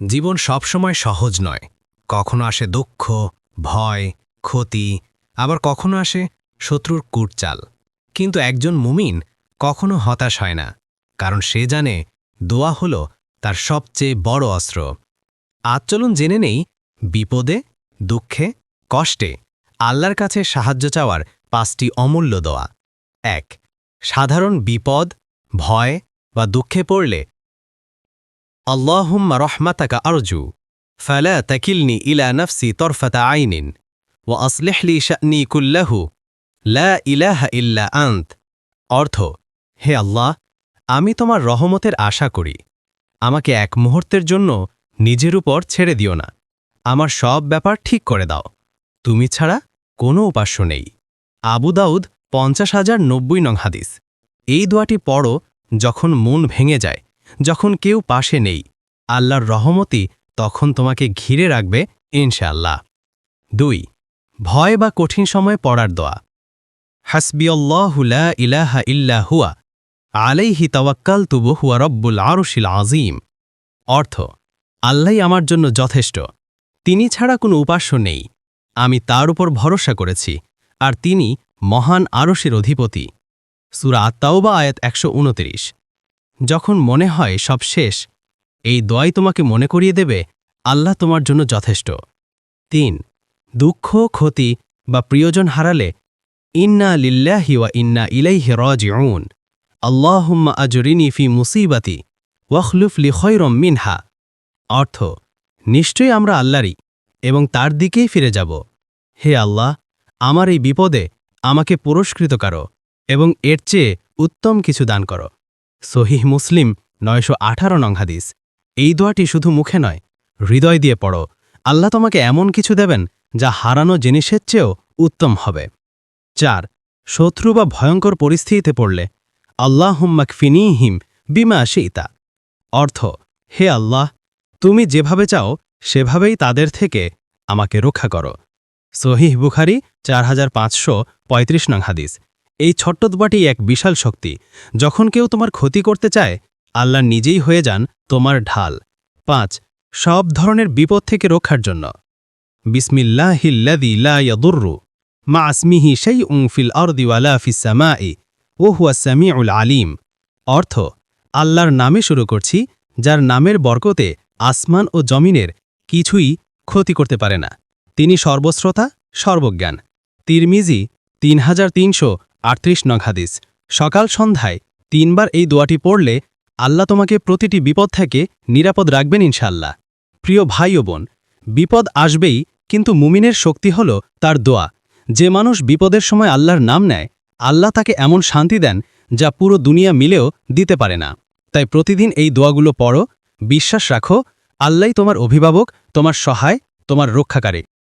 জীবন সবসময় সহজ নয়। কখনো আসে দুঃখ, ভয়, ক্ষতি, আবার কখনো আসে শত্রুর কুটচাল। কিন্তু একজন মুমিন কখনো হতাশ হয় না, কারণ সে জানে দোয়া হল তার সবচেয়ে বড় অস্ত্র। আজ চলুন জেনে নেই, বিপদে, দুঃখে, কষ্টে আল্লাহর কাছে সাহায্য চাওয়ার পাঁচটি অমূল্য দোয়া। এক, সাধারণ বিপদ, ভয় বা দুঃখে পড়লে اللهم رحمتك আরজু فلا تكلني إلى নফসি طرفة আইনিন وأصلح لي شأني কুল্লাহু لا إله إلا أنت অর্থ, হে আল্লাহ, আমি তোমার রহমতের আশা করি। আমাকে এক মুহূর্তের জন্য নিজের উপর ছেড়ে দিও না। আমার সব ব্যাপার ঠিক করে দাও। তুমি ছাড়া কোনো উপাস্য নেই। আবু দাউদ পঞ্চাশ হাজার নব্বই নং হাদিস। এই দোয়াটি পড় যখন মন ভেঙে যায়। যখন কেউ পাশে নেই, আল্লাহর রহমতি তখন তোমাকে ঘিরে রাখবে, ইনশাআল্লাহ। দুই, ভয় বা কঠিন সময়ে পড়ার দোয়া। হাসবিয়ল্লাহুলা ইলাহা ইল্লা হুয়া, আলাইহি তাওয়াক্কাল তুবু হুয়া রব্বুল আরুশিল আজিম অর্থ আল্লাহ আমার জন্য যথেষ্ট, তিনি ছাড়া কোনো উপাস্য নেই, আমি তার উপর ভরসা করেছি, আর তিনি মহান আরশের অধিপতি। সুরা আত্মাওবা আয়াত একশো উনত্রিশ। যখন মনে হয় সব শেষ, এই দোয়াই তোমাকে মনে করিয়ে দেবে, আল্লাহ তোমার জন্য যথেষ্ট। তিন, দুঃখ, ক্ষতি বা প্রিয়জন হারালে, ইন্না লিল্লাহি ওয়া ইন্না ইলাইহি রাজিউন। আল্লাহুম্মা আজরিনি ফি মুসিবাতি ওয়াখলুফ লি খৈরম মিনহা। অর্থ, নিশ্চয়ই আমরা আল্লাহরই এবং তার দিকেই ফিরে যাব। হে আল্লাহ, আমার এই বিপদে আমাকে পুরস্কৃত করো এবং এর চেয়ে উত্তম কিছু দান করো। সহিহ মুসলিম নয়শো আঠারো নং হাদিস। এই দোয়াটি শুধু মুখে নয়, হৃদয় দিয়ে পড়ো। আল্লাহ তোমাকে এমন কিছু দেবেন যা হারানো জিনিসের চেয়েও উত্তম হবে। চার, শত্রু বা ভয়ঙ্কর পরিস্থিতিতে পড়লে আল্লাহ হুম্মাক ফিনিহিম বিমা শীতা অর্থ, হে আল্লাহ, তুমি যেভাবে চাও, সেভাবেই তাদের থেকে আমাকে রক্ষা করো। সহিহ বুখারি চার হাজার পাঁচশো পঁয়ত্রিশ নং হাদিস। এই ছোট্ট দোয়াটি এক বিশাল শক্তি। যখন কেউ তোমার ক্ষতি করতে চায়, আল্লাহ নিজেই হয়ে যান তোমার ঢাল। পাঁচ, সব ধরনের বিপদ থেকে রক্ষার জন্য। বিসমিল্লাহিল্লাদি লা ইয়াদুররু মা আসমিহি সেই উংফিল অর্দিওয়ালা ই ও হুয়া সামিউল আলিম। অর্থ, আল্লাহর নামে শুরু করছি, যার নামের বরকতে আসমান ও জমিনের কিছুই ক্ষতি করতে পারে না। তিনি সর্বশ্রোতা, সর্বজ্ঞান। তিরমিজি তিন হাজার তিনশো আটত্রিশ নং হাদিস। সকাল সন্ধ্যায় তিনবার এই দোয়াটি পড়লে আল্লাহ তোমাকে প্রতিটি বিপদ থেকে নিরাপদ রাখবেন ইনশাল্লাহ প্রিয় ভাই ও বোন, বিপদ আসবেই, কিন্তু মুমিনের শক্তি হল তার দোয়া। যে মানুষ বিপদের সময় আল্লাহর নাম নেয়, আল্লাহ তাকে এমন শান্তি দেন যা পুরো দুনিয়া মিলেও দিতে পারে না। তাই প্রতিদিন এই দোয়াগুলো পড়ো, বিশ্বাস রাখো আল্লাহ তোমার অভিভাবক, তোমার সহায়, তোমার রক্ষাকারী।